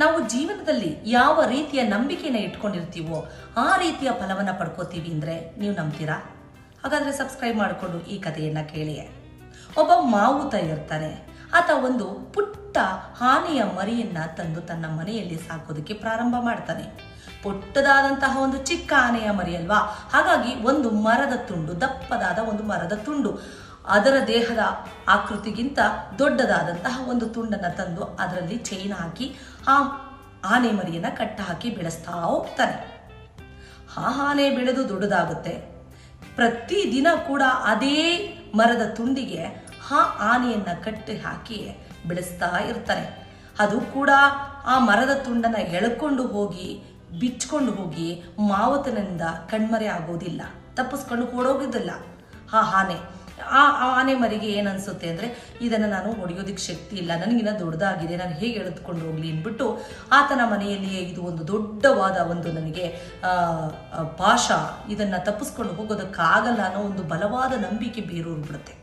ನಾವು ಜೀವನದಲ್ಲಿ ಯಾವ ರೀತಿಯ ನಂಬಿಕೆನ ಇಟ್ಕೊಂಡಿರ್ತೀವೋ ಆ ರೀತಿಯ ಫಲವನ್ನು ಪಡ್ಕೋತೀವಿ ಅಂದರೆ ನೀವು ನಂಬ್ತೀರಾ? ಹಾಗಾದರೆ ಸಬ್ಸ್ಕ್ರೈಬ್ ಮಾಡಿಕೊಂಡು ಈ ಕಥೆಯನ್ನು ಕೇಳಿ ಒಬ್ಬ ಮಾವುತ ಇರ್ತಾನೆ. ಆತ ಒಂದು ಪುಟ್ಟ ಆನೆಯ ಮರಿಯನ್ನ ತಂದು ತನ್ನ ಮನೆಯಲ್ಲಿ ಸಾಕೋದಕ್ಕೆ ಪ್ರಾರಂಭ ಮಾಡ್ತಾನೆ. ಪುಟ್ಟದಾದಂತಹ ಒಂದು ಚಿಕ್ಕ ಆನೆಯ ಮರಿ ಅಲ್ವಾ? ಹಾಗಾಗಿ ಒಂದು ಮರದ ತುಂಡು, ದಪ್ಪದಾದ ಒಂದು ಮರದ ತುಂಡು. ಅದರ ದೇಹದ ಆಕೃತಿಗಿಂತ ದೊಡ್ಡದಾದಂತಹ ಒಂದು ತುಂಡನ್ನು ತಂದು ಅದರಲ್ಲಿ ಚೈನ್ ಹಾಕಿ ಆ ಆನೆ ಮರಿಯನ್ನ ಕಟ್ಟ ಹಾಕಿ ಬೆಳೆಸ್ತಾ ಹೋಗ್ತಾನೆ. ಆ ಆನೆ ಬೆಳೆದು ದೊಡ್ಡದಾಗುತ್ತೆ. ಪ್ರತಿದಿನ ಕೂಡ ಅದೇ ಮರದ ತುಂಡಿಗೆ ಆ ಆನೆಯನ್ನ ಕಟ್ಟಿ ಹಾಕಿ ಬೆಳೆಸ್ತಾ ಇರ್ತಾರೆ ಅದು ಕೂಡ ಆ ಮರದ ತುಂಡನ್ನ ಎಳ್ಕೊಂಡು ಹೋಗಿ, ಬಿಚ್ಕೊಂಡು ಹೋಗಿ ಮಾವತನಿಂದ ಕಣ್ಮರೆ ಆಗೋದಿಲ್ಲ. ತಪ್ಪಿಸ್ಕೊಂಡು ಓಡೋಗೋದಿಲ್ಲ ಆ ಆನೆ ಆ ಆನೆ ಮರಿಗೆ ಏನು ಅನ್ಸುತ್ತೆ ಅಂದರೆ, ಇದನ್ನು ನಾನು ಹೊಡೆಯೋದಕ್ಕೆ ಶಕ್ತಿ ಇಲ್ಲ, ನನಗಿನ್ನ ದೊಡ್ಡದಾಗಿದೆ, ನಾನು ಹೇಗೆ ಎಳೆದುಕೊಂಡು ಹೋಗ್ಲಿ ಅಂದ್ಬಿಟ್ಟು ಆತನ ಮನೆಯಲ್ಲಿಯೇ ಇದು ಒಂದು ದೊಡ್ಡವಾದ ಒಂದು ನನಗೆ ಪಾಶ ಇದನ್ನು ತಪ್ಪಿಸ್ಕೊಂಡು ಹೋಗೋದಕ್ಕಾಗಲ್ಲ ಅನ್ನೋ ಒಂದು ಬಲವಾದ ನಂಬಿಕೆ ಬೇರೂರು ಬಿಡುತ್ತೆ.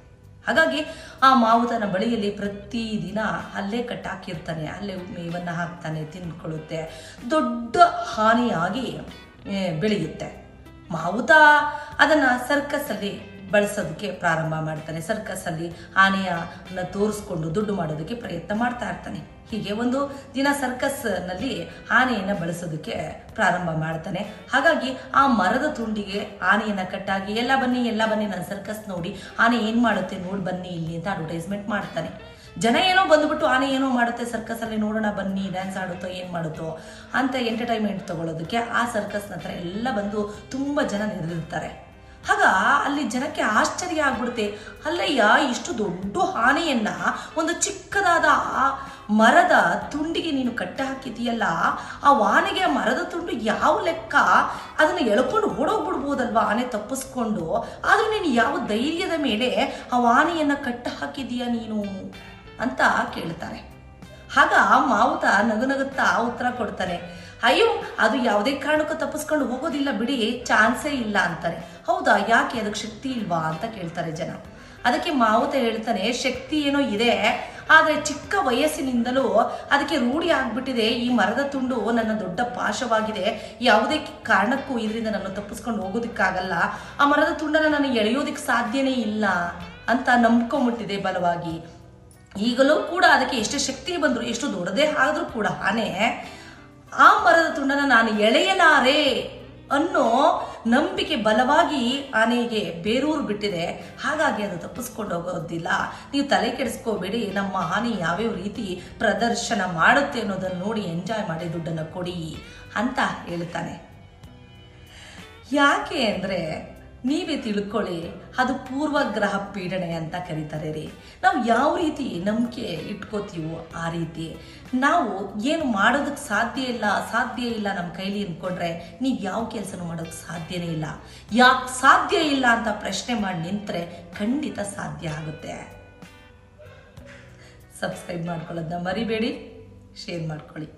ಹಾಗಾಗಿ ಆ ಮಾವುತನ ಬಳಿಯಲ್ಲಿ ಪ್ರತಿದಿನ ಅಲ್ಲೇ ಕಟ್ಟಾಕಿರ್ತಾನೆ, ಅಲ್ಲೇ ಮೇವನ್ನು ಹಾಕ್ತಾನೆ ತಿನ್ಕೊಳ್ಳುತ್ತೆ ದೊಡ್ಡ ಹಾನಿಯಾಗಿ ಬೆಳೆಯುತ್ತೆ. ಮಾವುತ ಅದನ್ನ ಸರ್ಕಸ್ ಅಲ್ಲಿ ಬಳಸೋದಕ್ಕೆ ಪ್ರಾರಂಭ ಮಾಡ್ತಾನೆ. ಸರ್ಕಸ್ ಅಲ್ಲಿ ಆನೆಯನ್ನ ತೋರಿಸ್ಕೊಂಡು ದುಡ್ಡು ಮಾಡೋದಕ್ಕೆ ಪ್ರಯತ್ನ ಮಾಡ್ತಾ ಇರ್ತಾನೆ. ಹೀಗೆ ಒಂದು ದಿನ ಸರ್ಕಸ್ನಲ್ಲಿ ಆನೆಯನ್ನ ಬಳಸೋದಕ್ಕೆ ಪ್ರಾರಂಭ ಮಾಡ್ತಾನೆ. ಹಾಗಾಗಿ ಆ ಮರದ ತುಂಡಿಗೆ ಆನೆಯನ್ನು ಕಟ್ಟಾಗಿ, ಎಲ್ಲ ಬನ್ನಿ ಎಲ್ಲ ಬನ್ನಿ ನನ್ನ ಸರ್ಕಸ್ ನೋಡಿ, ಆನೆ ಏನು ಮಾಡುತ್ತೆ ನೋಡಿ ಬನ್ನಿ ಇಲ್ಲಿ ಅಂತ ಅಡ್ವರ್ಟೈಸ್ಮೆಂಟ್ ಮಾಡ್ತಾನೆ. ಜನ ಏನೋ ಬಂದ್ಬಿಟ್ಟು ಆನೆ ಏನೋ ಮಾಡುತ್ತೆ ಸರ್ಕಸ್ ಅಲ್ಲಿ ನೋಡೋಣ ಬನ್ನಿ ಡ್ಯಾನ್ಸ್ ಆಡುತ್ತೋ, ಏನು ಮಾಡುತ್ತೋ ಅಂತ ಎಂಟರ್ಟೈನ್ಮೆಂಟ್ ತಗೊಳ್ಳೋದಕ್ಕೆ ಆ ಸರ್ಕಸ್ನ ಹತ್ರ ಎಲ್ಲ ಬಂದು ತುಂಬ ಜನ ನೆರೆದಿರ್ತಾರೆ. ಆಗ ಅಲ್ಲಿ ಜನಕ್ಕೆ ಆಶ್ಚರ್ಯ ಆಗ್ಬಿಡುತ್ತೆ. ಅಲ್ಲಯ್ಯ, ಇಷ್ಟು ದೊಡ್ಡ ಆನೆಯನ್ನ ಒಂದು ಚಿಕ್ಕದಾದ ಮರದ ತುಂಡಿಗೆ ನೀನು ಕಟ್ಟ ಹಾಕಿದೀಯಲ್ಲ ಆ ಆನೆಗೆ ಮರದ ತುಂಡು ಯಾವ ಲೆಕ್ಕ? ಅದನ್ನು ಎಳ್ಕೊಂಡು ಓಡೋಗ್ಬಿಡ್ಬೋದಲ್ವಾ ಆನೆ ತಪ್ಪಿಸ್ಕೊಂಡು? ಆದ್ರೂ ನೀನು ಯಾವ ಧೈರ್ಯದ ಮೇಲೆ ಆ ಆನೆಯನ್ನ ಕಟ್ಟ ಹಾಕಿದೀಯ ನೀನು? ಅಂತ ಕೇಳ್ತಾರೆ. ಆಗ ಮಾವುತ ನಗು ನಗುತ್ತಾ ಉತ್ತರ ಕೊಡ್ತಾನೆ. ಅಯ್ಯೋ, ಅದು ಯಾವುದೇ ಕಾರಣಕ್ಕೂ ತಪ್ಪಿಸ್ಕೊಂಡು ಹೋಗೋದಿಲ್ಲ ಬಿಡಿ, ಚಾನ್ಸೇ ಇಲ್ಲ ಅಂತಾರೆ. ಹೌದಾ, ಯಾಕೆ ಅದಕ್ಕೆ ಶಕ್ತಿ ಇಲ್ವಾ ಅಂತ ಕೇಳ್ತಾರೆ ಜನ. ಅದಕ್ಕೆ ಮಾವುತ ಹೇಳ್ತಾನೆ, ಶಕ್ತಿ ಏನೋ ಇದೆ, ಆದರೆ ಚಿಕ್ಕ ವಯಸ್ಸಿನಿಂದಲೂ ಅದಕ್ಕೆ ರೂಢಿ ಆಗ್ಬಿಟ್ಟಿದೆ, ಈ ಮರದ ತುಂಡು ನನ್ನ ದೊಡ್ಡ ಪಾಶವಾಗಿದೆ. ಯಾವುದೇ ಕಾರಣಕ್ಕೂ ಇದರಿಂದ ನಾನು ತಪ್ಪಿಸ್ಕೊಂಡು ಹೋಗೋದಕ್ಕಾಗಲ್ಲ. ಆ ಮರದ ತುಂಡನ್ನು ನಾನು ಎಳೆಯೋದಕ್ಕೆ ಸಾಧ್ಯನೇ ಇಲ್ಲ ಅಂತ ನಂಬ್ಕೊಂಬಿಟ್ಟಿದೆ ಬಲವಾಗಿ. ಈಗಲೂ ಕೂಡ ಅದಕ್ಕೆ ಎಷ್ಟು ಶಕ್ತಿ ಬಂದ್ರು, ಎಷ್ಟು ದೊಡ್ಡದೇ ಆದರೂ ಕೂಡ ಆನೆ ಆ ಮರದ ತುಂಡನ ನಾನು ಎಳೆಯಲಾರೆ ಅನ್ನೋ ನಂಬಿಕೆ ಬಲವಾಗಿ ಆನೆಗೆ ಬೇರೂರು ಬಿಟ್ಟಿದೆ. ಹಾಗಾಗಿ ಅದು ತಪ್ಪಿಸ್ಕೊಂಡು ಹೋಗೋದಿಲ್ಲ. ನೀವು ತಲೆ ಕೆಡಿಸ್ಕೋಬೇಡಿ, ನಮ್ಮ ಆನೆ ಯಾವ್ಯಾವ ರೀತಿ ಪ್ರದರ್ಶನ ಮಾಡುತ್ತೆ ಅನ್ನೋದನ್ನು ನೋಡಿ ಎಂಜಾಯ್ ಮಾಡಿ ದುಡ್ಡನ್ನು ಕೊಡಿ ಅಂತ ಹೇಳ್ತಾನೆ. ಯಾಕೆ ಅಂದರೆ ನೀವೇ ತಿಳ್ಕೊಳ್ಳಿ, ಅದು ಪೂರ್ವಗ್ರಹ ಪೀಡನೆ ಅಂತ ಕರೀತಾರೆ ರೀ ನಾವು ಯಾವ ರೀತಿ ನಂಬಿಕೆ ಇಟ್ಕೋತೀವೋ ಆ ರೀತಿ. ನಾವು ಏನು ಮಾಡೋದಕ್ಕೆ ಸಾಧ್ಯ ಇಲ್ಲ ಸಾಧ್ಯ ಇಲ್ಲ ನಮ್ಮ ಕೈಲಿ ಅಂದ್ಕೊಂಡ್ರೆ ನೀವು ಯಾವ ಕೆಲಸನೂ ಮಾಡೋದಕ್ಕೆ ಸಾಧ್ಯನೇ ಇಲ್ಲ. ಯಾಕೆ ಸಾಧ್ಯ ಇಲ್ಲ ಅಂತ ಪ್ರಶ್ನೆ ಮಾಡಿ ನಿಂತರೆ ಖಂಡಿತ ಸಾಧ್ಯ ಆಗುತ್ತೆ. ಸಬ್ಸ್ಕ್ರೈಬ್ ಮಾಡ್ಕೊಳ್ಳೋದನ್ನ ಮರಿಬೇಡಿ, ಶೇರ್ ಮಾಡ್ಕೊಳ್ಳಿ.